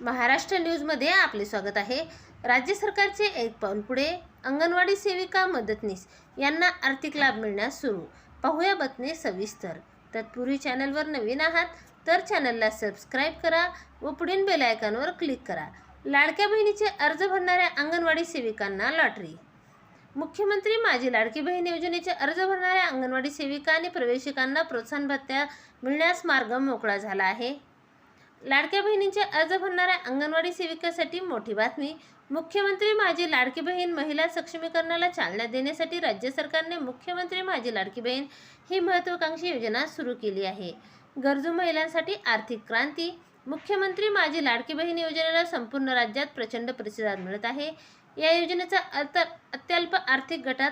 महाराष्ट्र न्यूजमध्ये आपले स्वागत आहे. राज्य सरकारचे एक पाऊल पुढे अंगणवाडी सेविका मदतनीस यांना आर्थिक लाभ मिळण्यास सुरू. पाहूया बातमी सविस्तर. तत्पूर्वी चॅनलवर नवीन आहात तर चॅनलला सबस्क्राईब करा व पुढील बेलायकॉनवर क्लिक करा. लाडक्या बहिणीचे अर्ज भरणाऱ्या अंगणवाडी सेविकांना लॉटरी. मुख्यमंत्री माझी लाडकी बहीण योजनेचे अर्ज भरणाऱ्या अंगणवाडी सेविका आणि प्रवेशिकांना प्रोत्साहन भत्त्या मिळण्यास मार्ग मोकळा झाला आहे. लाडक्या बहिणींचे अर्ज भरणाऱ्या अंगणवाडी सेविकासाठी मोठी बातमी. मुख्यमंत्री माझी लाडकी बहीण महिला सक्षमीकरणाला चालना देण्यासाठी राज्य सरकारने मुख्यमंत्री माझी लाडकी बहीण ही महत्त्वाकांक्षी योजना सुरू केली आहे. गरजू महिलांसाठी आर्थिक क्रांती. मुख्यमंत्री माझी लाडकी बहीण योजनेला संपूर्ण राज्यात प्रचंड प्रतिसाद मिळत आहे. या योजनेचा अर्थ अत्यल्प आर्थिक गटात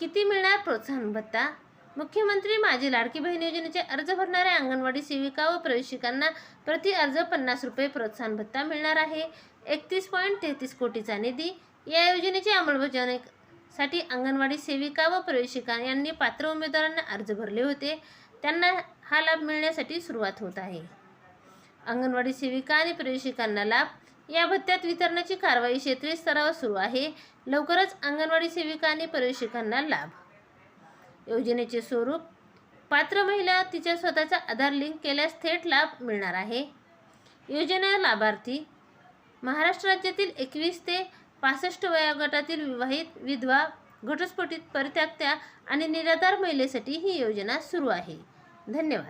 किती मिळणार? प्रोत्साहन भत्ता. मुख्यमंत्री माझी लाडकी बहीण योजनेचे अर्ज भरणाऱ्या अंगणवाडी सेविका व प्रवेशिकांना प्रति अर्ज पन्नास रुपये प्रोत्साहन भत्ता मिळणार आहे. एकतीस पॉईंट तेहतीस कोटीचा निधी या योजनेची अंमलबजावणीसाठी अंगणवाडी सेविका व प्रवेशिका यांनी पात्र उमेदवारांना अर्ज भरले होते. त्यांना हा लाभ मिळण्यासाठी सुरुवात होत आहे. अंगणवाडी सेविका आणि प्रवेशिकांना लाभ या भत्त्यात वितरणाची कारवाई क्षेत्रीय स्तरावर सुरू आहे. लवकरच अंगणवाडी सेविका आणि प्रवेशिकांना लाभ. योजनेचे स्वरूप. पात्र महिला तिच्या स्वतःचा आधार लिंक केल्यास थेट लाभ मिळणार आहे. योजना लाभार्थी. महाराष्ट्र राज्यातील एकवीस ते पासष्ट वयोगटातील विवाहित विधवा घटस्फोटित परित्यक्त्या आणि निराधार महिलेसाठी ही योजना सुरू आहे. धन्यवाद.